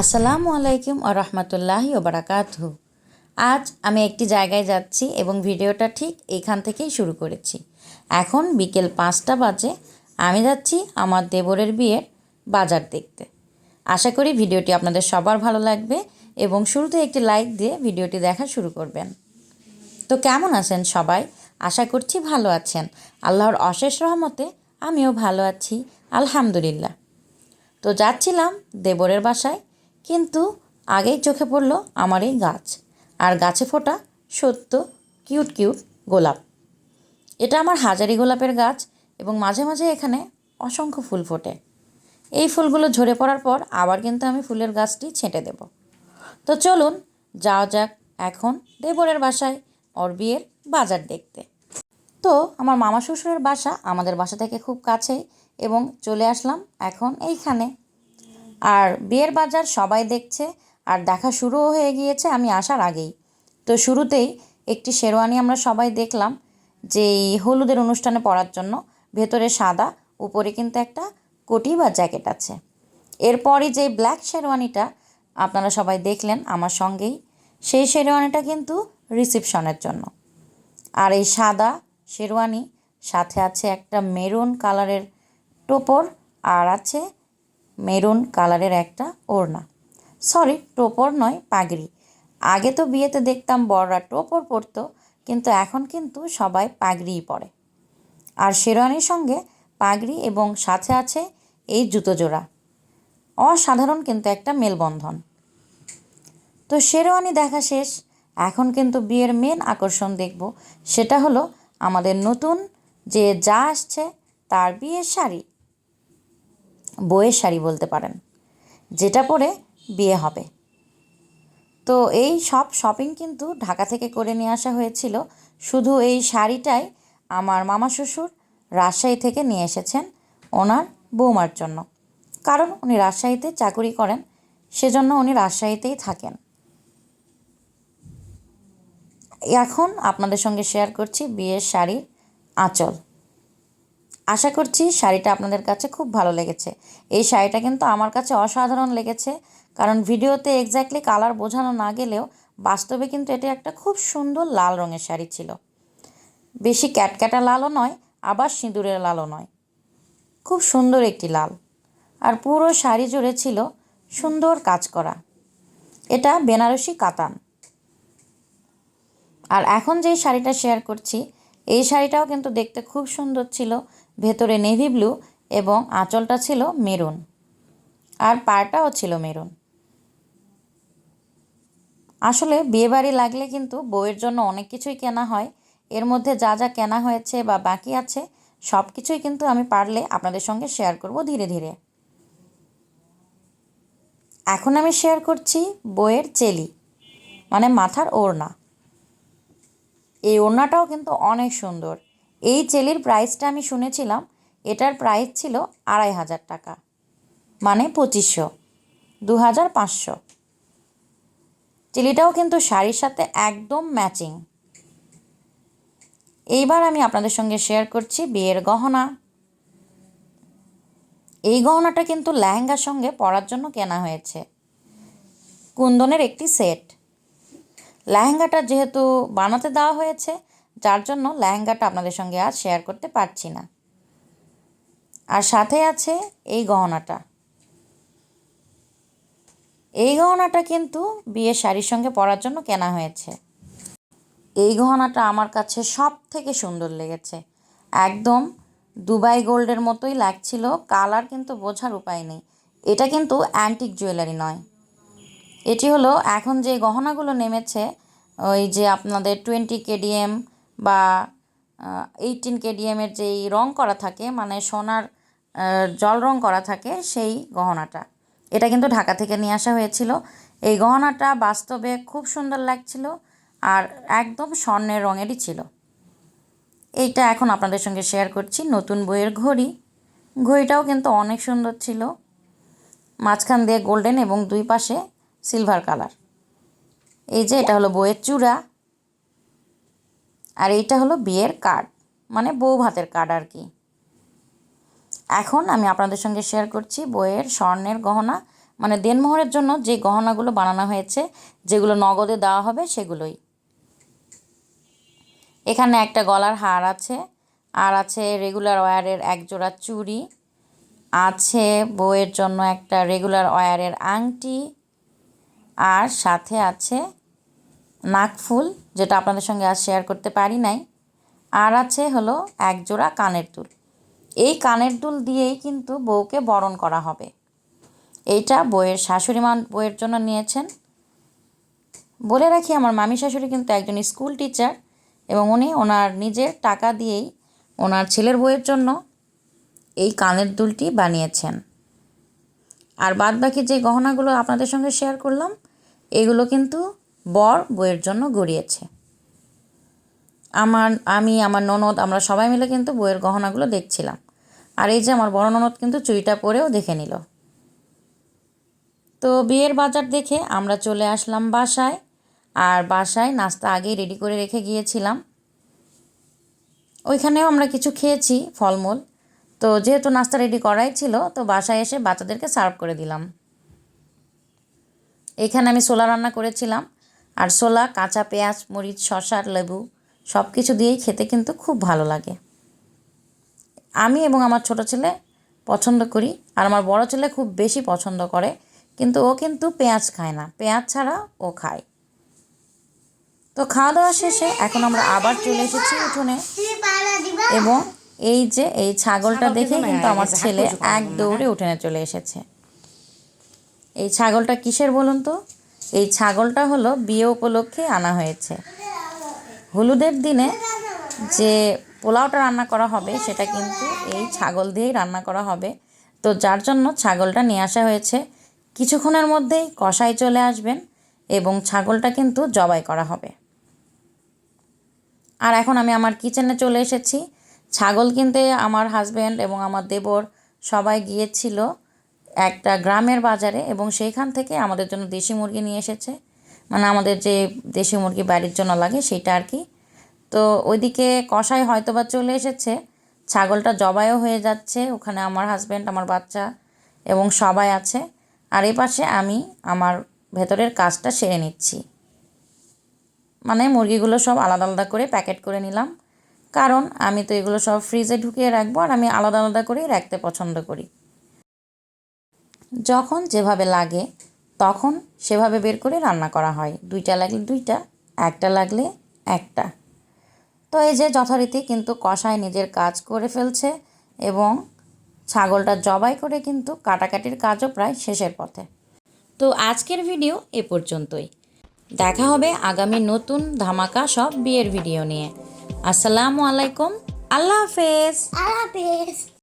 আসসালামু আলাইকুম ও রহমতুল্লাহি ওবরাকাতহু আজ আমি একটি জায়গায় যাচ্ছি এবং ভিডিওটা ঠিক এখান থেকেই শুরু করেছি। এখন বিকেল পাঁচটা বাজে, আমি যাচ্ছি আমার দেবরের বিয়ের বাজার দেখতে। আশা করি ভিডিওটি আপনাদের সবার ভালো লাগবে এবং শুরুতে একটি লাইক দিয়ে ভিডিওটি দেখা শুরু করবেন। তো কেমন আছেন সবাই? আশা করছি ভালো আছেন। আল্লাহর অশেষ রহমতে আমিও ভালো আছি, আলহামদুলিল্লাহ। তো যাচ্ছিলাম দেবরের বাসায় কিন্তু আগেই চোখে পড়ল আমার এই গাছ। আর গাছে ফোটা সত্য, কিউট কিউট গোলাপ। এটা আমার হাজারি গোলাপের গাছ এবং মাঝে মাঝে এখানে অসংখ্য ফুল ফোটে। এই ফুলগুলো ঝরে পড়ার পর আবার কিন্তু আমি ফুলের গাছটি ছেঁটে দেব। তো চলুন যাওয়া যাক এখন দেবরের বাসায় ওর বিয়ের বাজার দেখতে। তো আমার মামা শ্বশুরের বাসা আমাদের বাসা থেকে খুব কাছেই এবং চলে আসলাম এখন এইখানে। আর বিয়ের বাজার সবাই দেখছে, আর দেখা শুরুও হয়ে গিয়েছে আমি আসার আগেই। তো শুরুতেই একটি শেরওয়ানি আমরা সবাই দেখলাম যে হলুদের অনুষ্ঠানে পরার জন্য। ভেতরে সাদা, উপরে কিন্তু একটা কোটি বা জ্যাকেট আছে। এরপরই যে ব্ল্যাক শেরওয়ানিটা আপনারা সবাই দেখলেন আমার সঙ্গেই, সেই শেরওয়ানিটা কিন্তু রিসিপশনের জন্য। আর এই সাদা শেরওয়ানি, সাথে আছে একটা মেরুন কালারের টোপর, আর আছে মেরুন কালারের একটা ওড়না। সরি, টোপর নয়, পাগড়ি। আগে তো বিয়েতে দেখতাম বড়রা টোপর পরতো, কিন্তু এখন কিন্তু সবাই পাগড়িই পরে। আর শেরওয়ানির সঙ্গে পাগড়ি এবং সাথে আছে এই জুতো জোড়া অসাধারণ কিন্তু একটা মেলবন্ধন। তো শেরওয়ানি দেখা শেষ। এখন কিন্তু বিয়ের মেন আকর্ষণ দেখব। সেটা হলো আমাদের নতুন যে যা আসছে, তার বিয়ের শাড়ি। বইয়ের শাড়ি বলতে পারেন। যেটা পরে বিয়ে হবে। তো এই সব শপিং কিন্তু ঢাকা থেকে করে নিয়ে আসা হয়েছিল। শুধু এই শাড়িটাই আমার মামা শ্বশুর রাজশাহী থেকে নিয়ে এসেছেন ওনার বৌমার জন্য। কারণ উনি রাজশাহীতে চাকুরি করেন, সেজন্য উনি রাজশাহীতেই থাকেন। এখন আপনাদের সঙ্গে শেয়ার করছি বিয়ের শাড়ির আঁচল। আশা করছি শাড়িটা আপনাদের কাছে খুব ভালো লেগেছে। এই শাড়িটা কিন্তু আমার কাছে অসাধারণ লেগেছে, কারণ ভিডিওতে এক্স্যাক্টলি কালার বোঝানো না গেলেও বাস্তবে কিন্তু এটা একটা খুব সুন্দর লাল রঙের শাড়ি ছিল। বেশি ক্যাটক্যাটা লালও নয়, আবার সিঁদুরের লালও নয়। খুব সুন্দর একটি লাল। আর পুরো শাড়ি জুড়ে ছিল সুন্দর কাজ করা। এটা বেনারসি কাতান। আর এখন যেই শাড়িটা শেয়ার করছি, এই শাড়িটাও কিন্তু দেখতে খুব সুন্দর ছিল ভেতরে নেভি ব্লু এবং আঁচলটা ছিল মেরুন। আর পাড়টাও ছিল মেরুন। আসলে বিয়েবাড়ি লাগলে কিন্তু বউয়ের জন্য অনেক কিছুই কেনা হয়। এর মধ্যে যা যা কেনা হয়েছে বা বাকি আছে সব কিছুই কিন্তু আমি পারলে আপনাদের সঙ্গে শেয়ার করব ধীরে ধীরে। এখন আমি শেয়ার করছি বইয়ের চেলি মানে মাথার ওড়না। এই ওড়নাটাও কিন্তু অনেক সুন্দর। এই চেলির প্রাইসটা আমি শুনেছিলাম, এটার প্রাইস ছিল আড়াই হাজার টাকা। মানে পঁচিশশো, দু হাজার পাঁচশো। চেলিটাও কিন্তু শাড়ির সাথে একদম ম্যাচিং এইবার আমি আপনাদের সঙ্গে শেয়ার করছি বিয়ের গহনা। এই গহনাটা কিন্তু লেহেঙ্গার সঙ্গে পরার জন্য কেনা হয়েছে। কুন্দনের একটি সেট লেহেঙ্গাটা যেহেতু বানাতে দেওয়া হয়েছে যার জন্য লেহেঙ্গাটা আপনাদের সঙ্গে আজ শেয়ার করতে পারছি না। আর সাথে আছে এই গহনাটা। এই গহনাটা কিন্তু বিয়ের শাড়ির সঙ্গে পরার জন্য কেনা হয়েছে। এই গহনাটা আমার কাছে সব থেকে সুন্দর লেগেছে। একদম দুবাই গোল্ডের মতোই লাগছিল, কালার কিন্তু বোঝার উপায় নেই। এটা কিন্তু অ্যান্টিক জুয়েলারি নয়। এটি হলো, এখন যে গহনাগুলো নেমেছে, ওই যে আপনাদের টোয়েন্টি কেডিএম বা এইটিন কেডিএমের যেই রং করা থাকে মানে সোনার জল রং করা থাকে, সেই গহনাটা। এটা কিন্তু ঢাকা থেকে নিয়ে আসা হয়েছিল। এই গহনাটা বাস্তবে খুব সুন্দর লাগছিল আর একদম স্বর্ণের রঙেরই ছিল। এইটা এখন আপনাদের সঙ্গে শেয়ার করছি। নতুন বইয়ের ঘড়ি। ঘড়িটাও কিন্তু অনেক সুন্দর ছিল। মাঝখান দিয়ে গোল্ডেন এবং দুই পাশে সিলভার কালার এই যে, এটা হলো বইয়ের চূড়া। আর এইটা হলো বিয়ের কার্ড মানে বউ ভাতের কার্ড আর কি। এখন আমি আপনাদের সঙ্গে শেয়ার করছি বইয়ের স্বর্ণের গহনা মানে দেনমোহরের জন্য যে গহনাগুলো বানানো হয়েছে, যেগুলো নগদে দেওয়া হবে সেগুলোই। এখানে একটা গলার হার আছে, আর আছে রেগুলার ওয়্যারের এক জোড়া চুড়ি, আছে বউয়ের জন্য একটা রেগুলার ওয়্যারের আংটি, আর সাথে আছে নাকফুল, যেটা আপনাদের সঙ্গে আজ শেয়ার করতে পারি নাই। আর আছে হলো এক জোড়া কানের দুল। এই কানের দুল দিয়েই কিন্তু বউকে বরণ করা হবে। এইটা বইয়ের শাশুড়ি মা বইয়ের জন্য নিয়েছেন। বলে রাখি, আমার মামি শাশুড়ি কিন্তু একজন স্কুল টিচার এবং উনি ওনার নিজের টাকা দিয়েই ওনার ছেলের বইয়ের জন্য এই কানের দুলটি বানিয়েছেন। আর বাদ বাকি যে গহনাগুলো আপনাদের সঙ্গে শেয়ার করলাম, এগুলো কিন্তু বর বইয়ের জন্য গড়িয়েছে। আমার, আমি, আমার ননদ, আমরা সবাই মিলে কিন্তু বইয়ের গহনাগুলো দেখছিলাম। আর এই যে আমার বড় ননদ কিন্তু চুড়িটা পরেও দেখে নিল। তো বিয়ের বাজার দেখে আমরা চলে আসলাম বাসায়, আর বাসায় নাস্তা আগেই রেডি করে রেখে গিয়েছিলাম। ওইখানেও আমরা কিছু খেয়েছি, ফলমূল। তো যেহেতু নাস্তা রেডি করাই ছিল, তো বাসায় এসে বাচ্চাদেরকে সার্ভ করে দিলাম। এখানে আমি সোলা রান্না করেছিলাম। আর ছোলা কাঁচা পেঁয়াজ মরিচ শসা লেবু সব কিছু দিয়েই খেতে কিন্তু খুব ভালো লাগে। আমি এবং আমার ছোট ছেলে পছন্দ করি আর আমার বড় ছেলে খুব বেশি পছন্দ করে কিন্তু ও কিন্তু পেঁয়াজ খায় না। পেঁয়াজ ছাড়া ও খায়। তো খাওয়া দাওয়া শেষে এখন আমরা আবার চলে এসেছি উঠোনে এবং এই যে এই ছাগলটা দেখে কিন্তু আমার ছেলে এক দৌড়ে উঠোনে চলে এসেছে। এই ছাগলটা কিসের বলুন তো? এই ছাগলটা হলো বিয়ে উপলক্ষে আনা হয়েছে। হলুদের দিনে যে পোলাওটা রান্না করা হবে, সেটা কিন্তু এই ছাগল দিয়েই রান্না করা হবে। তো যার জন্য ছাগলটা নিয়ে আসা হয়েছে। কিছুক্ষণের মধ্যেই কষাই চলে আসবেন এবং ছাগলটা কিন্তু জবাই করা হবে। আর এখন আমি আমার কিচেনে চলে এসেছি। ছাগল কিনতে আমার হাজব্যান্ড এবং আমার দেবর সবাই গিয়েছিল। একটা গ্রামের বাজারে এবং সেইখান থেকে আমাদের জন্য দেশি মুরগি নিয়ে এসেছে। মানে আমাদের যে দেশি মুরগি বাড়ির জন্য লাগে সেটা আর কি। তো ওইদিকে কষাই হয়তো বা চলে এসেছে। ছাগলটা জবাইও হয়ে যাচ্ছে। ওখানে আমার হাজব্যান্ড আমার বাচ্চা এবং সবাই আছে। আর এই পাশে আমি আমার ভেতরের কাজটা সেরে নিচ্ছি। মানে মুরগিগুলো সব আলাদা আলাদা করে প্যাকেট করে নিলাম। কারণ আমি তো এগুলো সব ফ্রিজে ঢুকিয়ে রাখব আর আমি আলাদা আলাদা করেই রাখতে পছন্দ করি। যখন যেভাবে লাগে, তখন সেভাবে বের করে রান্না করা হয়। দুইটা লাগলে দুইটা, একটা লাগলে একটা। তো এই যে যথারীতি কিন্তু কষায় নিজের কাজ করে ফেলছে এবং ছাগলটা জবাই করে কিন্তু কাটাকাটির কাজও প্রায় শেষের পথে। তো আজকের ভিডিও এ পর্যন্তই। দেখা হবে আগামী নতুন ধামাকা সব বিয়ের ভিডিও নিয়ে। আসসালামু আলাইকুম। আল্লাহ হাফেজ। আল্লাহ হাফেজ।